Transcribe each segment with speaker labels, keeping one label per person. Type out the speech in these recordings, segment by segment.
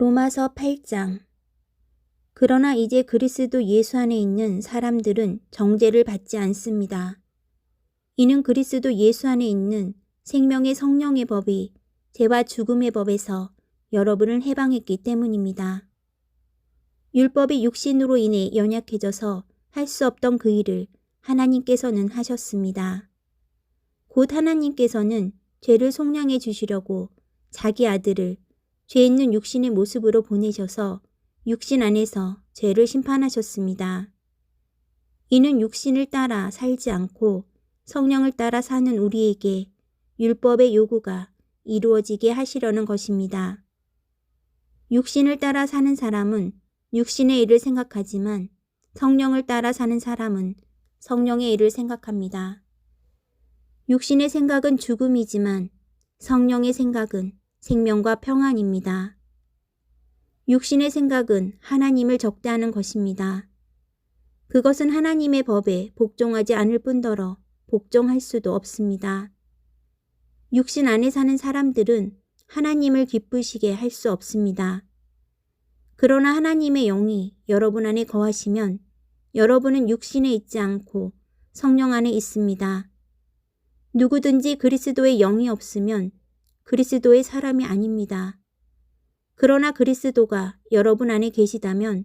Speaker 1: 로마서 8장 그러나 이제 그리스도 예수 안에 있는 사람들은 정죄를 받지 않습니다. 이는 그리스도 예수 안에 있는 생명의 성령의 법이 죄와 죽음의 법에서 여러분을 해방했기 때문입니다. 율법이 육신으로 인해 연약해져서 할 수 없던 그 일을 하나님께서는 하셨습니다. 곧 하나님께서는 죄를 속량해 주시려고 자기 아들을 죄 있는 육신의 모습으로 보내셔서 육신 안에서 죄를 심판하셨습니다. 이는 육신을 따라 살지 않고 성령을 따라 사는 우리에게 율법의 요구가 이루어지게 하시려는 것입니다. 육신을 따라 사는 사람은 육신의 일을 생각하지만 성령을 따라 사는 사람은 성령의 일을 생각합니다. 육신의 생각은 죽음이지만 성령의 생각은 생명과 평안입니다. 육신의 생각은 하나님을 적대하는 것입니다. 그것은 하나님의 법에 복종하지 않을 뿐더러 복종할 수도 없습니다. 육신 안에 사는 사람들은 하나님을 기쁘시게 할 수 없습니다. 그러나 하나님의 영이 여러분 안에 거하시면 여러분은 육신에 있지 않고 성령 안에 있습니다. 누구든지 그리스도의 영이 없으면 그리스도의 사람이 아닙니다. 그러나 그리스도가 여러분 안에 계시다면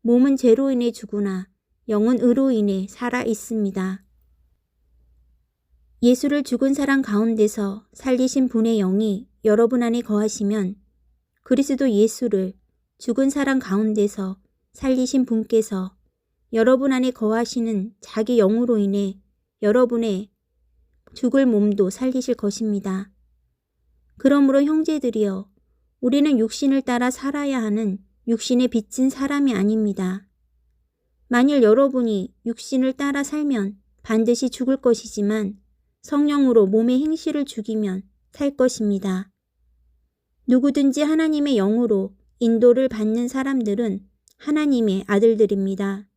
Speaker 1: 몸은 죄로 인해 죽으나 영은 의로 인해 살아 있습니다. 예수를 죽은 사람 가운데서 살리신 분의 영이 여러분 안에 거하시면 그리스도 예수를 죽은 사람 가운데서 살리신 분께서 여러분 안에 거하시는 자기 영으로 인해 여러분의 죽을 몸도 살리실 것입니다. 그러므로 형제들이여 우리는 육신을 따라 살아야 하는 육신에 빚진 사람이 아닙니다. 만일 여러분이 육신을 따라 살면 반드시 죽을 것이지만 성령으로 몸의 행실을 죽이면 살 것입니다. 누구든지 하나님의 영으로 인도를 받는 사람들은 하나님의 아들들입니다.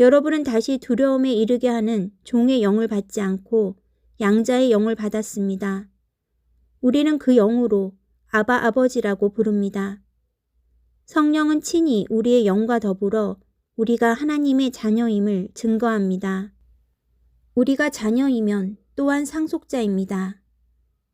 Speaker 1: 여러분은 다시 두려움에 이르게 하는 종의 영을 받지 않고 양자의 영을 받았습니다. 우리는 그 영으로 아바 아버지라고 부릅니다. 성령은 친히 우리의 영과 더불어 우리가 하나님의 자녀임을 증거합니다. 우리가 자녀이면 또한 상속자입니다.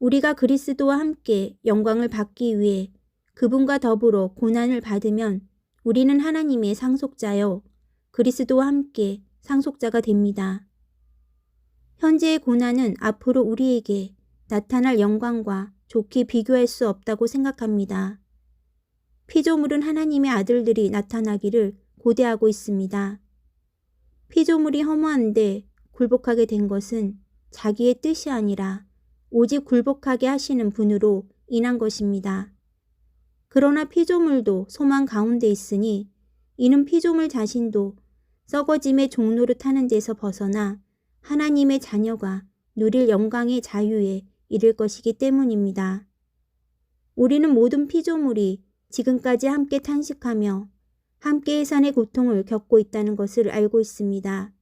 Speaker 1: 우리가 그리스도와 함께 영광을 받기 위해 그분과 더불어 고난을 받으면 우리는 하나님의 상속자요 그리스도와 함께 상속자가 됩니다. 현재의 고난은 앞으로 우리에게 나타날 영광과 좋게 비교할 수 없다고 생각합니다. 피조물은 하나님의 아들들이 나타나기를 고대하고 있습니다. 피조물이 허무한데 굴복하게 된 것은 자기의 뜻이 아니라 오직 굴복하게 하시는 분으로 인한 것입니다. 그러나 피조물도 소망 가운데 있으니 이는 피조물 자신도 썩어짐의 종로를 타는 데서 벗어나 하나님의 자녀가 누릴 영광의 자유에 이를 것이기 때문입니다. 우리는 모든 피조물이 지금까지 함께 탄식하며 함께 해산의 고통을 겪고 있다는 것을 알고 있습니다.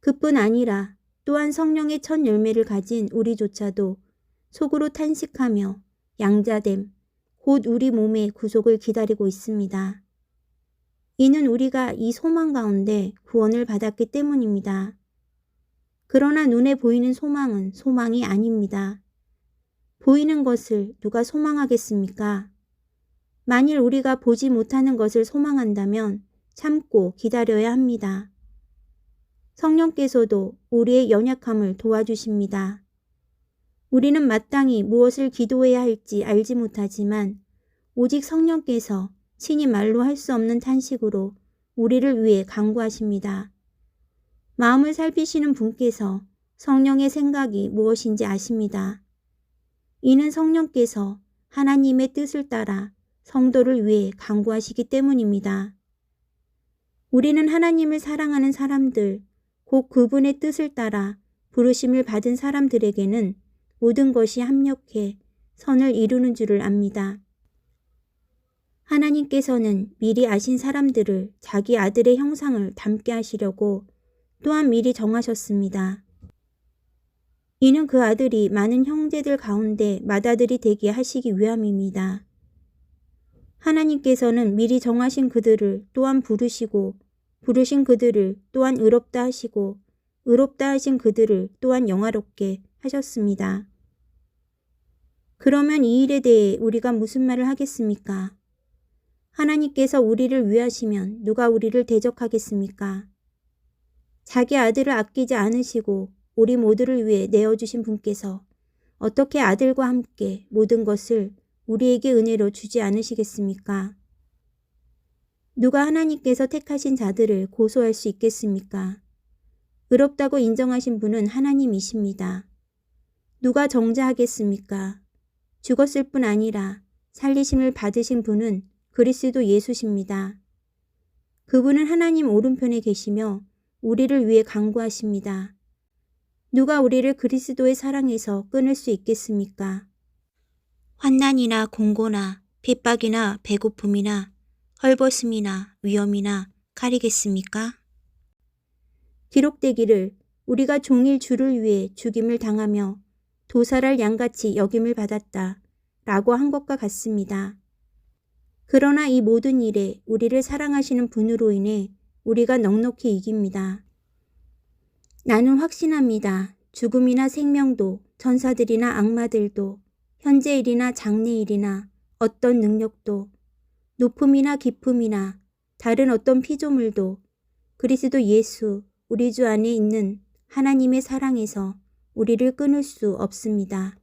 Speaker 1: 그뿐 아니라 또한 성령의 첫 열매를 가진 우리조차도 속으로 탄식하며 양자됨, 곧 우리 몸의 구속을 기다리고 있습니다. 이는 우리가 이 소망 가운데 구원을 받았기 때문입니다. 그러나 눈에 보이는 소망은 소망이 아닙니다. 보이는 것을 누가 소망하겠습니까? 만일 우리가 보지 못하는 것을 소망한다면 참고 기다려야 합니다. 성령께서도 우리의 연약함을 도와주십니다. 우리는 마땅히 무엇을 기도해야 할지 알지 못하지만 오직 성령께서 친히 말로 할 수 없는 탄식으로 우리를 위해 강구하십니다. 마음을 살피시는 분께서 성령의 생각이 무엇인지 아십니다. 이는 성령께서 하나님의 뜻을 따라 성도를 위해 강구하시기 때문입니다. 우리는 하나님을 사랑하는 사람들, 곧 그분의 뜻을 따라 부르심을 받은 사람들에게는 모든 것이 합력해 선을 이루는 줄을 압니다. 하나님께서는 미리 아신 사람들을 자기 아들의 형상을 담게 하시려고 또한 미리 정하셨습니다. 이는 그 아들이 많은 형제들 가운데 맏아들이 되게 하시기 위함입니다. 하나님께서는 미리 정하신 그들을 또한 부르시고 부르신 그들을 또한 의롭다 하시고 의롭다 하신 그들을 또한 영화롭게 하셨습니다. 그러면 이 일에 대해 우리가 무슨 말을 하겠습니까? 하나님께서 우리를 위하시면 누가 우리를 대적하겠습니까? 자기 아들을 아끼지 않으시고 우리 모두를 위해 내어주신 분께서 어떻게 아들과 함께 모든 것을 우리에게 은혜로 주지 않으시겠습니까? 누가 하나님께서 택하신 자들을 고소할 수 있겠습니까? 의롭다고 인정하신 분은 하나님이십니다. 누가 정죄하겠습니까? 죽었을 뿐 아니라 살리심을 받으신 분은 그리스도 예수십니다. 그분은 하나님 오른편에 계시며 우리를 위해 강구하십니다. 누가 우리를 그리스도의 사랑에서 끊을 수 있겠습니까? 환난이나 공고나 핍박이나 배고픔이나 헐벗음이나 위험이나 칼이겠습니까? 기록되기를 우리가 종일 주를 위해 죽임을 당하며 도살할 양같이 여김을 받았다 라고 한 것과 같습니다. 그러나 이 모든 일에 우리를 사랑하시는 분으로 인해 우리가 넉넉히 이깁니다. 나는 확신합니다. 죽음이나 생명도 천사들이나 악마들도 현재 일이나 장래 일이나 어떤 능력도 높음이나 깊음이나 다른 어떤 피조물도 그리스도 예수 우리 주 안에 있는 하나님의 사랑에서 우리를 끊을 수 없습니다.